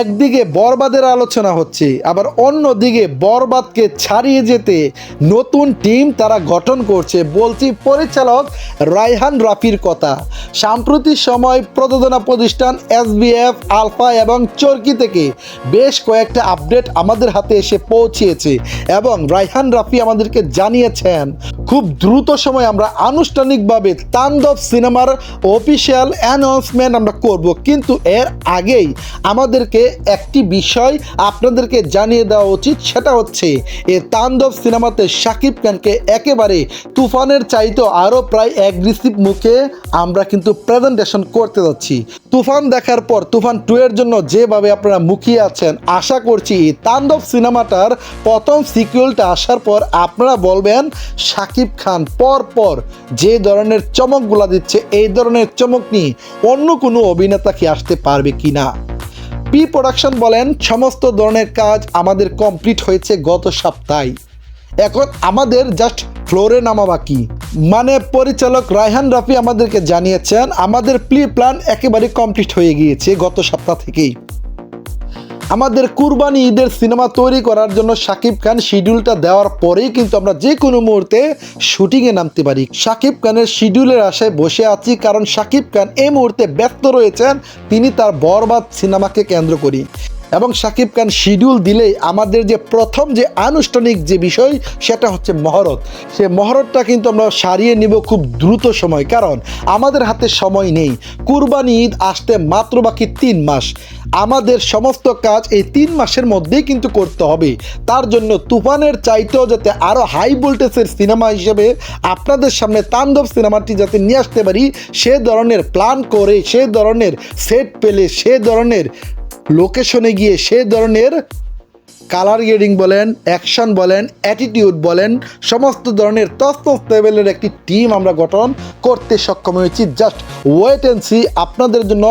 একদিকে বরবাদের আলোচনা হচ্ছে, আবার অন্যদিকে বরবাদকে ছাড়িয়ে যেতে নতুন টিম তারা গঠন করছে বলছি পরিচালক রায়হান রাফির কথা। সাম্প্রতিক সময় প্রযোজনা প্রতিষ্ঠান এসবিএফ, আলফা এবং চরকি থেকে বেশ কয়েকটা আপডেট আমাদের হাতে এসে পৌঁছিয়েছে এবং রায়হান রাফি আমাদেরকে জানিয়েছেন, খুব দ্রুত সময় আমরা আনুষ্ঠানিকভাবে তাণ্ডব সিনেমার অফিসিয়াল অ্যানাউন্সমেন্ট আমরা করব, কিন্তু এর আগেই আমাদেরকে একটি বিষয় আপনাদেরকে জানিয়ে দেওয়া উচিত, সেটা হচ্ছে এ তাণ্ডব সিনেমাতে শাকিব খানকে একেবারে তুফানের চাইতেও আরও প্রায় অ্যাগ্রেসিভ মুখে আমরা কিন্তু প্রেজেন্টেশন করতে যাচ্ছি। তুফান দেখার পর, তুফান টু এর জন্য যেভাবে আপনারা মুখিয়ে আছেন, আশা করছি এই তাণ্ডব সিনেমাটার প্রথম সিকুয়েলটা আসার পর আপনারা বলবেন, শাকিব খান পর পর যে ধরনের চমকগুলা দিচ্ছে, এই ধরনের চমক নিয়ে অন্য কোনো অভিনেতা কি আসতে পারবে কি না পি প্রোডাকশন বলেন, সমস্ত ধরনের কাজ আমাদের কমপ্লিট হয়েছে গত সপ্তাহে। এখন আমাদের জাস্ট ফ্লোরে নামা বাকি। মানে পরিচালক রায়হান রাফি আমাদেরকে জানিয়েছেন, আমাদের প্লি প্ল্যান একেবারে কমপ্লিট হয়ে গিয়েছে গত সপ্তাহ থেকেই। আমাদের কুরবানি ঈদের সিনেমা তৈরি করার জন্য শাকিব খান শিডিউলটা দেওয়ার পরেই কিন্তু আমরা যে কোনো মুহূর্তে শুটিংয়ে নামতে পারি। শাকিব খানের শিডিউলের আশায় বসে আছি কারণ শাকিব খান এই মুহূর্তে ব্যস্ত রয়েছেন। তিনি তার বরবাদ সিনেমাকে কেন্দ্র করি এবং শাকিব খান শিডিউল দিলেই আমাদের যে প্রথম যে আনুষ্ঠানিক যে বিষয়, সেটা হচ্ছে মহরত। সে মহরতটা কিন্তু আমরা সারিয়ে নিব খুব দ্রুত সময়। কারণ আমাদের হাতে সময় নেই। কুরবানি ঈদ আসতে মাত্র বাকি তিন মাস। আমাদের সমস্ত কাজ এই তিন মাসের মধ্যেই কিন্তু করতে হবে। তার জন্য তুফানের চাইতেও যাতে আরও হাই ভোল্টেজের সিনেমা হিসেবে আপনাদের সামনে তাণ্ডব সিনেমাটি যাতে নিয়ে আসতে পারি, সে ধরনের প্ল্যান করে, সে ধরনের সেট পেলে, সে ধরনের লোকেশনে গিয়ে সে ধরনের কালার গ্রেডিং বলেন, অ্যাকশন বলেন অ্যাটিটিউড বলেন, সমস্ত ধরনের তস্তস লেভেলের একটি টিম আমরা গঠন করতে সক্ষম হয়েছি। জাস্ট ওয়েট অ্যান্ড সি আপনাদের জন্য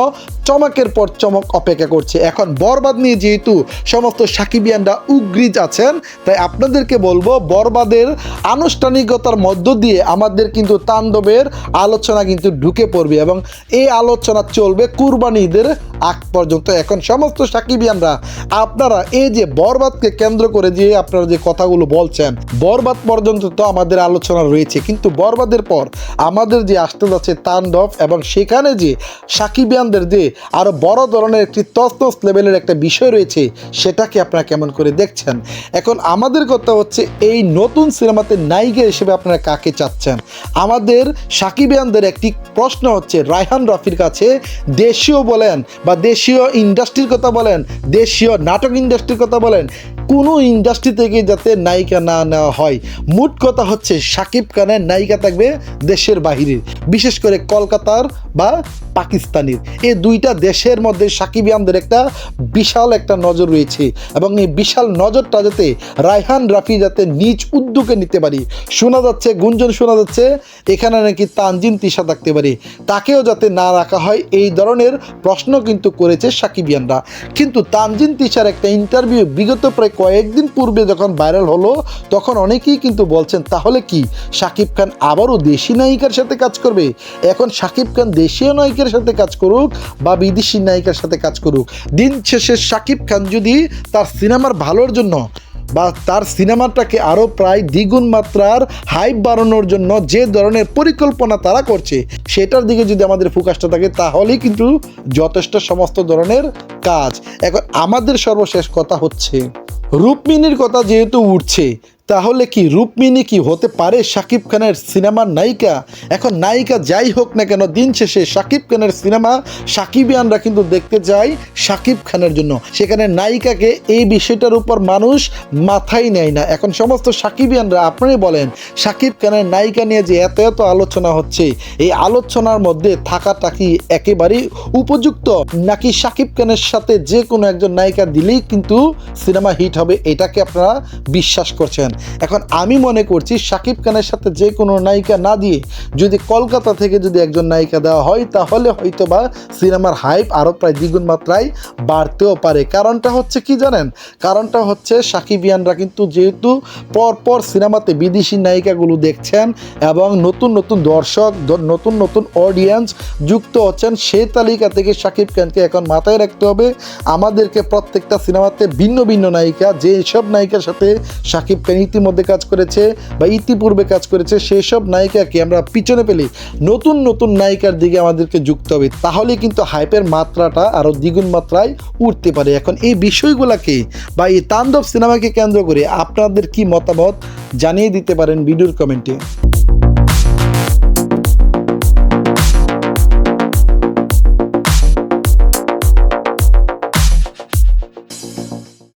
চমকের পর চমক অপেক্ষা করছে। এখন বরবাদ নিয়ে যেহেতু সমস্ত সাকিবিয়ানরা উগ্রিজ আছেন, তাই আপনাদেরকে বলব, বরবাদের আনুষ্ঠানিকতার মধ্য দিয়ে আমাদের কিন্তু তাণ্ডবের আলোচনা কিন্তু ঢুকে পড়বে এবং এই আলোচনা চলবে কুরবানি ঈদের আগ পর্যন্ত। এখন সমস্ত সাকিবিয়ানরা আপনারা এই যে বরবাদকে কেন্দ্র করে যে আপনারা যে কথাগুলো বলছেন, বরবাদ পর্যন্ত তো আমাদের আলোচনা রয়েছে। কিন্তু বরবাদের পর আমাদের যে আসতে যাচ্ছে তাণ্ডব এবং সেখানে যে সাকিবিয়ানদের যে আরও বড় ধরনের একটি তসনস লেভেলের একটা বিষয় রয়েছে, সেটাকে আপনারা কেমন করে দেখছেন? এখন আমাদের কথা হচ্ছে এই নতুন সিনেমাতে নায়িকা হিসেবে আপনারা কাকে চাচ্ছেন? আমাদের সাকিবিয়ানদের একটি প্রশ্ন হচ্ছে, রায়হান রফির কাছে দেশীয় বলেন বা দেশীয় ইন্ডাস্ট্রির কথা বলেন, দেশীয় নাটক ইন্ডাস্ট্রির কথা বলেন, কোনো ইন্ডাস্ট্রি থেকে যাতে নায়িকা না নেওয়া হয়। মোট কথা হচ্ছে, সাকিব খানের নায়িকা থাকবে দেশের বাহিরের বিশেষ করে কলকাতার বা পাকিস্তানের। এই দুইটা দেশের মধ্যে সাকিবিয়ানদের একটা বিশাল একটা নজর রয়েছে এবং এই বিশাল নজরটা যাতে রায়হান রাফি যাতে নিজ উদ্যোগে নিতে পারি, শোনা যাচ্ছে, গুঞ্জন শোনা যাচ্ছে, এখানে নাকি তানজিন তিশা থাকতে পারে। তাকেও যাতে না রাখা হয়, এই ধরনের প্রশ্ন কিন্তু করেছে সাকিব সাকিবিয়ানরা কিন্তু তানজিন তিশার একটা ইন্টারভিউ বিগত প্রায় কয়েকদিন পূর্বে যখন ভাইরাল হলো, তখন অনেকেই কিন্তু বলছেন, তাহলে কি, সাকিব খান আবারও দেশি নায়িকার সাথে কাজ করবে? এখন সাকিব খান দেশীয় নায়িকার সাথে কাজ করুক বা বিদেশি নায়িকার সাথে কাজ করুক, দিন শেষে সাকিব খান যদি তার সিনেমার ভালোর জন্য বা তার সিনেমাটাকে আরও প্রায় দ্বিগুণ মাত্রার হাইপ বাড়ানোর জন্য যে ধরনের পরিকল্পনা তারা করছে, সেটার দিকে যদি আমাদের ফোকাসটা থাকে, তাহলেই কিন্তু যথেষ্ট সমস্ত ধরনের কাজ। এখন আমাদের সর্বশেষ কথা হচ্ছে রূপমিনির কথা যেহেতু উঠছে তাহলে কি রূপমিনি কি হতে পারে শাকিব খানের সিনেমার নায়িকা? এখন নায়িকা যাই হোক না কেন, দিন শেষে শাকিব খানের সিনেমা সাকিবিয়ানরা কিন্তু দেখতে যায় শাকিব খানের জন্য। সেখানে নায়িকাকে এই বিষয়টার উপর মানুষ মাথায় নেয় না। এখন সমস্ত সাকিবিয়ানরা আপনি বলেন, শাকিব খানের নায়িকা নিয়ে যে এত এত আলোচনা হচ্ছে, এই আলোচনার মধ্যে থাকাটা কি একেবারেই উপযুক্ত? নাকি শাকিব খানের সাথে যে কোনো একজন নায়িকা দিলেই কিন্তু সিনেমা হিট হবে, এটাকে আপনারা বিশ্বাস করছেন। এখন আমি মনে করছি শাকিব খানের সাথে যে কোনো নায়িকা না দিয়ে যদি কলকাতা থেকে যদি একজন নায়িকা দেওয়া হয়, তাহলে হয়তো বা সিনেমার হাইপ আরও প্রায় দ্বিগুণ মাত্রায় বাড়তেও পারে। কারণটা হচ্ছে কি জানেন? কারণটা হচ্ছে সাকিবিয়ানরা কিন্তু যেহেতু পরপর সিনেমাতে বিদেশি নায়িকাগুলো দেখছেন এবং নতুন নতুন দর্শক নতুন নতুন অডিয়েন্স যুক্ত হচ্ছেন সেই তালিকা থেকে শাকিব খানকে এখন মাথায় রাখতে হবে। আমাদেরকে প্রত্যেকটা সিনেমাতে ভিন্ন ভিন্ন নায়িকা যে সব নায়িকার সাথে শাকিব খান ইতিমধ্যে কাজ করেছে বা ইতিপূর্বে কাজ করেছে সেই সব নায়িকাকে আমরা পিছনে পেলে নতুন নতুন নায়িকার দিকে আমাদেরকে যুক্ত হবে তাহলে কিন্তু হাইপের মাত্রাটা আরও দ্বিগুণ মাত্রায় উঠতে পারে। এখন এই বিষয়গুলোকে বা এই তাণ্ডব সিনেমাকে কেন্দ্র করে আপনাদের কি মতামত জানিয়ে দিতে পারেন ভিডিওর কমেন্টে।